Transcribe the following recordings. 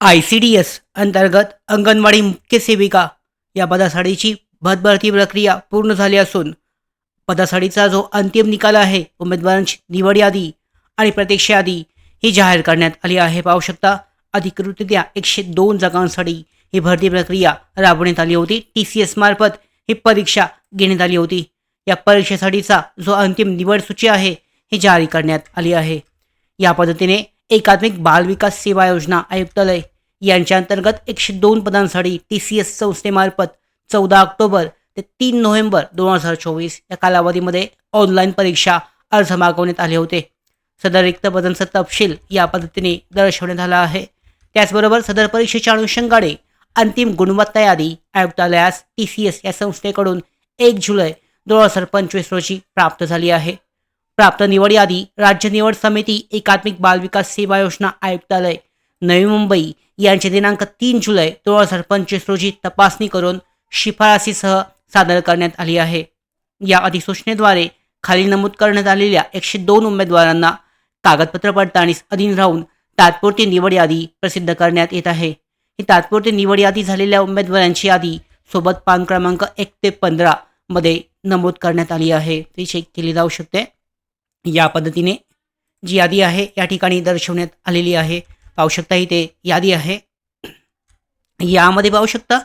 I C D S अंतर्गत अंगणवाडी मुख्य सेविका या पदासाठीची भरती प्रक्रिया पूर्ण झाली असून पदासाठीचा जो अंतिम निकाल आहे उमेदवारांची निवड यादी आणि प्रतीक्षा यादी ही जाहीर करण्यात आली आहे. पाहू शकता अधिकृतरित्या एकशे दोन जागांसाठी ही भरती प्रक्रिया राबवण्यात आली होती. टी सी एस मार्फत ही परीक्षा घेण्यात आली होती. या परीक्षेसाठीचा जो अंतिम निवड सूची आहे ही जारी करण्यात आली आहे. या पद्धतीने एकात्मिक बालविकास सेवा योजना आयुक्तालय यांच्या अंतर्गत एकशे दोन पदांसाठी टी सी एस संस्थेमार्फत चौदा ऑक्टोबर ते तीन नोव्हेंबर दोन हजार चोवीस या कालावधीमध्ये ऑनलाईन परीक्षा अर्ज मागवण्यात आले होते. सदर रिक्त पदांचा तपशील या पद्धतीने दर्शवण्यात आला आहे. त्याचबरोबर सदर परीक्षेच्या अनुषंगाने अंतिम गुणवत्ता यादी आयुक्तालयास टी सी एस या संस्थेकडून एक जुलै दोन हजार पंचवीस रोजी प्राप्त झाली आहे. प्राप्त निवड यादी राज्य निवड समिती एकात्मिक बालविकास सेवा योजना आयुक्तालय नवी मुंबई यांचे दिनांक तीन जुलै दोन हजार पंचवीस रोजी तपासणी करून शिफारसीसह सादर करण्यात आली आहे. या अधिसूचनेद्वारे खाली नमूद करण्यात आलेल्या एकशे दोन उमेदवारांना कागदपत्र पडताळणीस अधीन राहून तात्पुरती निवड यादी प्रसिद्ध करण्यात येत आहे. ही तात्पुरती निवड यादी झालेल्या उमेदवारांची यादी सोबत पान क्रमांक एक ते पंधरा मध्ये नमूद करण्यात आली आहे. ती चेक केली जाऊ शकते. या पद्धतीने जी यादी आहे या ठिकाणी दर्शवण्यात आलेली आहे. पाहू शकता इथे यादी आहे. यामध्ये पाहू शकता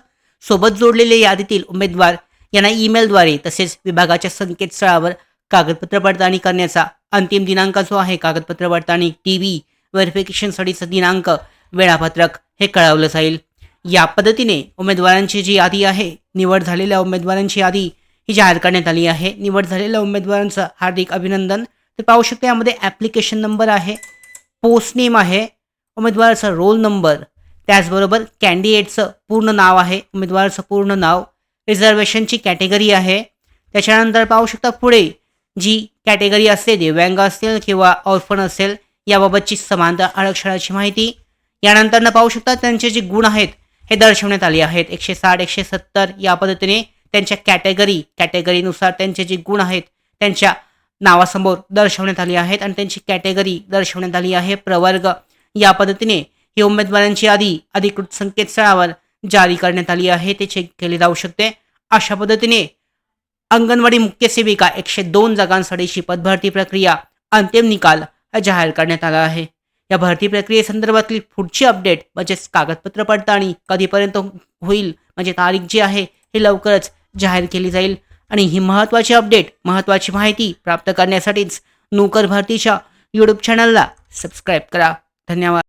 सोबत जोडलेल्या यादीतील उमेदवार यांना ईमेलद्वारे तसेच विभागाच्या संकेतस्थळावर कागदपत्र पडताळणी करण्याचा अंतिम दिनांक जो आहे कागदपत्र पडताळणी टी व्ही व्हेरिफिकेशनसाठीचा दिनांक वेळापत्रक हे कळवलं जाईल. या पद्धतीने उमेदवारांची जी यादी आहे निवड झालेल्या उमेदवारांची यादी ही जाहीर करण्यात आली आहे. निवड झालेल्या उमेदवारांचं हार्दिक अभिनंदन. तर पाहू शकता यामध्ये ॲप्लिकेशन नंबर आहे पोस्ट नेम आहे उमेदवाराचा रोल नंबर त्याचबरोबर कॅन्डिडेटचं पूर्ण नाव आहे. उमेदवाराचं पूर्ण नाव रिझर्वेशनची कॅटेगरी आहे. त्याच्यानंतर पाहू शकता पुढे जी कॅटेगरी असते दिव्यांग असेल किंवा ऑर्फन असेल याबाबतची समांतर आरक्षणाची माहिती. यानंतरनं पाहू शकता त्यांचे जे गुण आहेत हे दर्शवण्यात आले आहेत. एकशे साठ एकशे सत्तर या पद्धतीने त्यांच्या कॅटेगरी कॅटेगरीनुसार त्यांचे जे गुण आहेत त्यांच्या नावासमोर दर्शवण्यात आली आहेत. आणि त्यांची कॅटेगरी दर्शवण्यात आली आहे प्रवर्ग. या पद्धतीने ही उमेदवारांची यादी अधिकृत संकेतस्थळावर जारी करण्यात आली आहे. ते चेक केले जाऊ शकते. अशा पद्धतीने अंगणवाडी मुख्य सेविका एकशे दोन जागांसाठीची पदभरती प्रक्रिया अंतिम निकाल हा जाहीर करण्यात आला आहे. या भरती प्रक्रियेसंदर्भातली पुढची अपडेट म्हणजेच कागदपत्र पडताळणी कधीपर्यंत होईल म्हणजे तारीख जी आहे हे लवकरच जाहीर केली जाईल. आणि ही महत्त्वाची अपडेट महत्त्वाची माहिती प्राप्त करण्यासाठीच नोकर भरतीच्या यूट्यूब चॅनलला सबस्क्राईब करा. ధన్యవాదాలు